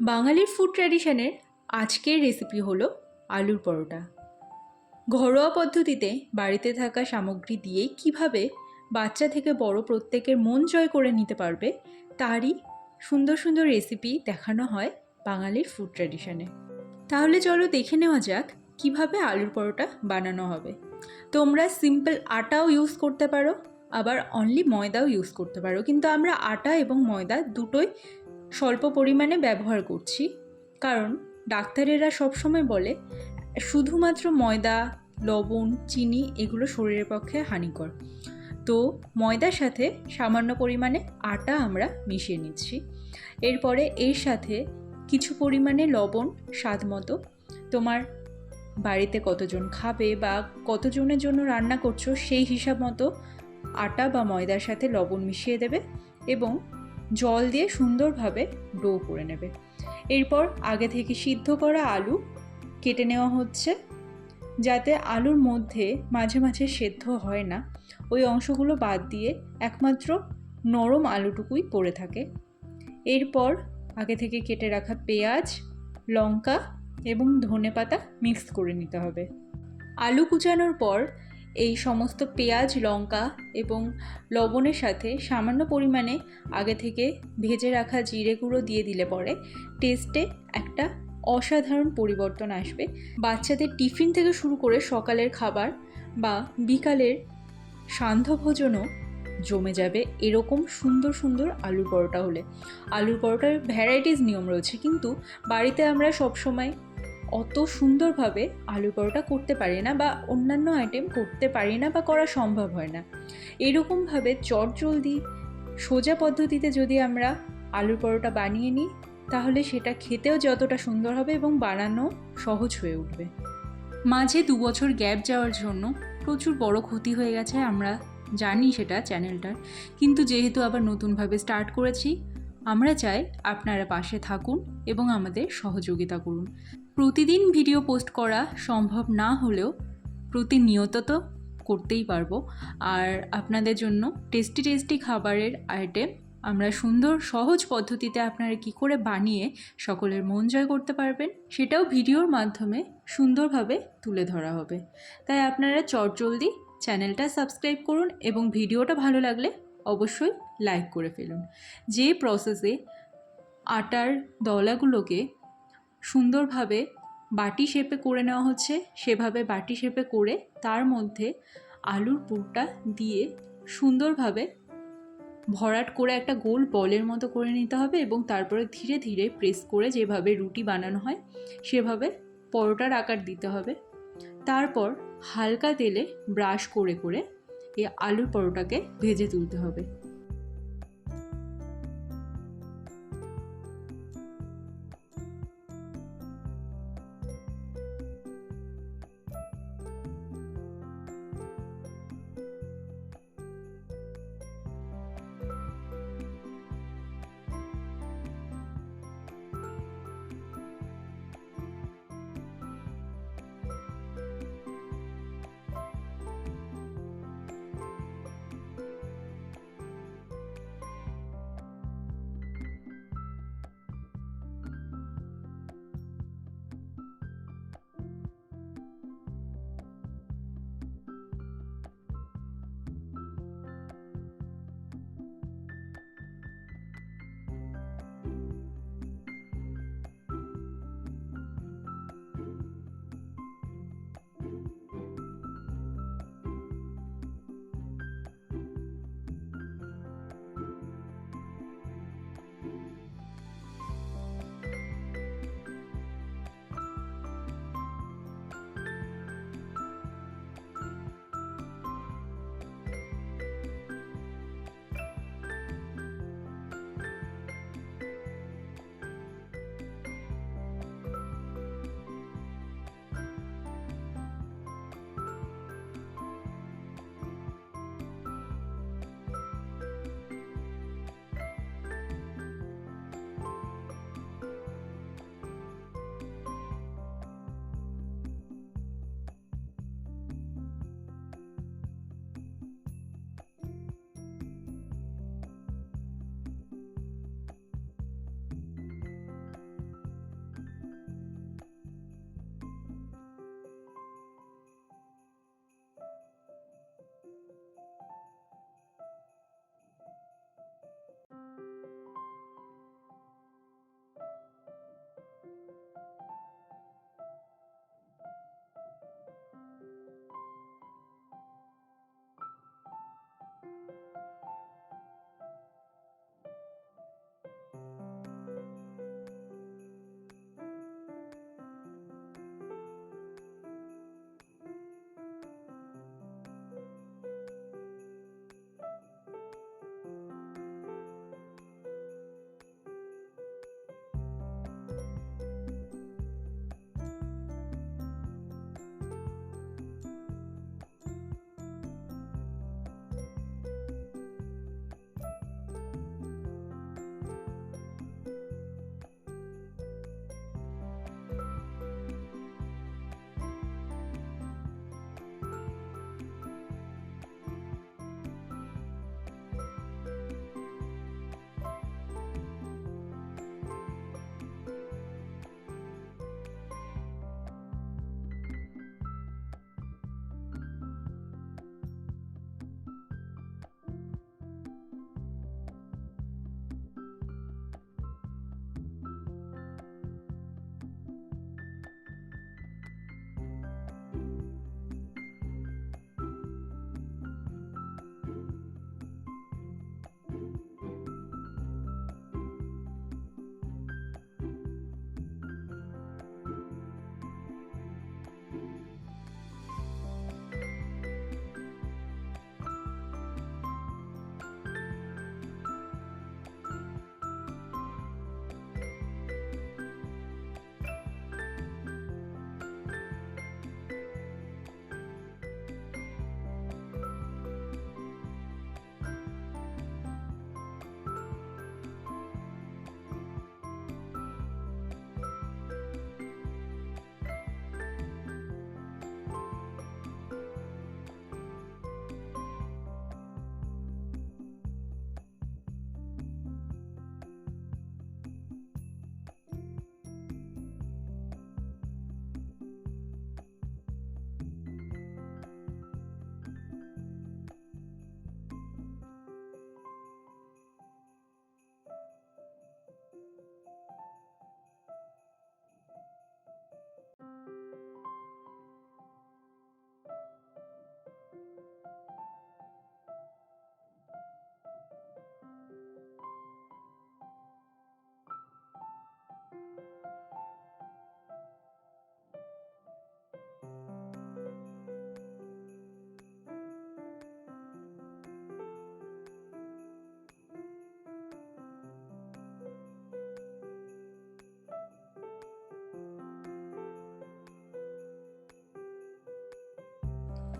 বাঙালির ফুড ট্র্যাডিশনের আজকের রেসিপি হলো আলুর পরোটা। ঘরোয়া পদ্ধতিতে বাড়িতে থাকা সামগ্রী দিয়েই কীভাবে বাচ্চা থেকে বড় প্রত্যেকের মন জয় করে নিতে পারবে, তারই সুন্দর সুন্দর রেসিপি দেখানো হয় বাঙালির ফুড ট্র্যাডিশনে তাহলে চলো দেখে নেওয়া যাক কীভাবে আলুর পরোটা বানানো হবে। তোমরা সিম্পল আটাও ইউজ করতে পারো, আবার অনলি ময়দাও ইউজ করতে পারো, কিন্তু আমরা আটা এবং ময়দা দুটোই স্বল্প পরিমাণে ব্যবহার করছি। কারণ ডাক্তারেরা সবসময় বলে, শুধুমাত্র ময়দা, লবণ, চিনি এগুলো শরীরের পক্ষে হানিকর। তো ময়দার সাথে সামান্য পরিমাণে আটা আমরা মিশিয়ে নিচ্ছি। এরপরে এর সাথে কিছু পরিমাণে লবণ, স্বাদ মতো। তোমার বাড়িতে কতজন খাবে বা কতজনের জন্য রান্না করছ সেই হিসাব মতো আটা বা ময়দার সাথে লবণ মিশিয়ে দেবে এবং জল দিয়ে সুন্দরভাবে ডো করে নেবে। এরপর আগে থেকে সিদ্ধ করা আলু কেটে নেওয়া হচ্ছে, যাতে আলুর মধ্যে মাঝে মাঝে সেদ্ধ হয় না। ওই অংশগুলো বাদ দিয়ে একমাত্র নরম আলুটুকুই পড়ে থাকে। এরপর আগে থেকে কেটে রাখা পেঁয়াজ, লঙ্কা এবং ধনে পাতা মিক্স করে নিতে হবে। আলু কুচানোর পর এই সমস্ত পেঁয়াজ, লঙ্কা এবং লবণের সাথে সামান্য পরিমাণে আগে থেকে ভেজে রাখা জিরে গুঁড়ো দিয়ে দিলে পরে টেস্টে একটা অসাধারণ পরিবর্তন আসবে। বাচ্চাদের টিফিন থেকে শুরু করে সকালের খাবার বা বিকালের সান্ধ্য ভোজনও জমে যাবে এরকম সুন্দর সুন্দর আলুর পরোটা হলে। আলুর পরোটার ভ্যারাইটিস নিয়ম রয়েছে, কিন্তু বাড়িতে আমরা সবসময় অত সুন্দরভাবে আলু পরোটা করতে পারি না বা অন্যান্য আইটেম করতে পারি না বা করা সম্ভব হয় না। এরকমভাবে চটজলদি, সোজা পদ্ধতিতে যদি আমরা আলুর পরোটা বানিয়ে নিই, তাহলে সেটা খেতেও যতটা সুন্দর হবে এবং বানানো সহজ হয়ে উঠবে। মাঝে দু বছর গ্যাপ যাওয়ার জন্য প্রচুর বড় ক্ষতি হয়ে গেছে, আমরা জানি সেটা চ্যানেলটার কিন্তু যেহেতু আবার নতুনভাবে স্টার্ট করেছি, আমরা চাই আপনারা পাশে থাকুন এবং আমাদের সহযোগিতা করুন। প্রতিদিন ভিডিও পোস্ট করা সম্ভব না হলেও প্রতিনিয়ত তো করতেই পারব। আর আপনাদের জন্য টেস্টি টেস্টি খাবারের আইটেম আমরা সুন্দর, সহজ পদ্ধতিতে আপনারা কি করে বানিয়ে সকলের মন জয় করতে পারবেন, সেটাও ভিডিওর মাধ্যমে সুন্দরভাবে তুলে ধরা হবে। তাই আপনারা চটজলদি চ্যানেলটা সাবস্ক্রাইব করুন এবং ভিডিওটা ভালো লাগলে অবশ্যই লাইক করে ফেলুন। যে প্রসেসে আটার দলাগুলোকে সুন্দরভাবে বাটি শেপে করে নেওয়া হচ্ছে। সেভাবে বাটি শেপে করে তার মধ্যে আলুর পুরটা দিয়ে সুন্দরভাবে ভরাট করে একটা গোল বলের মতো করে নিতে হবে এবং তারপরে ধীরে ধীরে প্রেস করে যেভাবে রুটি বানানো হয়, সেভাবে পরোটার আকার দিতে হবে। তারপর হালকা তেলে ব্রাশ করে করে এই আলুর পরোটাকে ভেজে তুলতে হবে।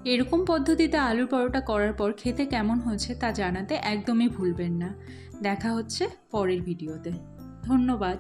এরকম পদ্ধতিতে আলুর পরোটা করার পর খেতে কেমন হয়েছে তা জানাতে একদমই ভুলবেন না। দেখা হচ্ছে পরের ভিডিওতে। ধন্যবাদ।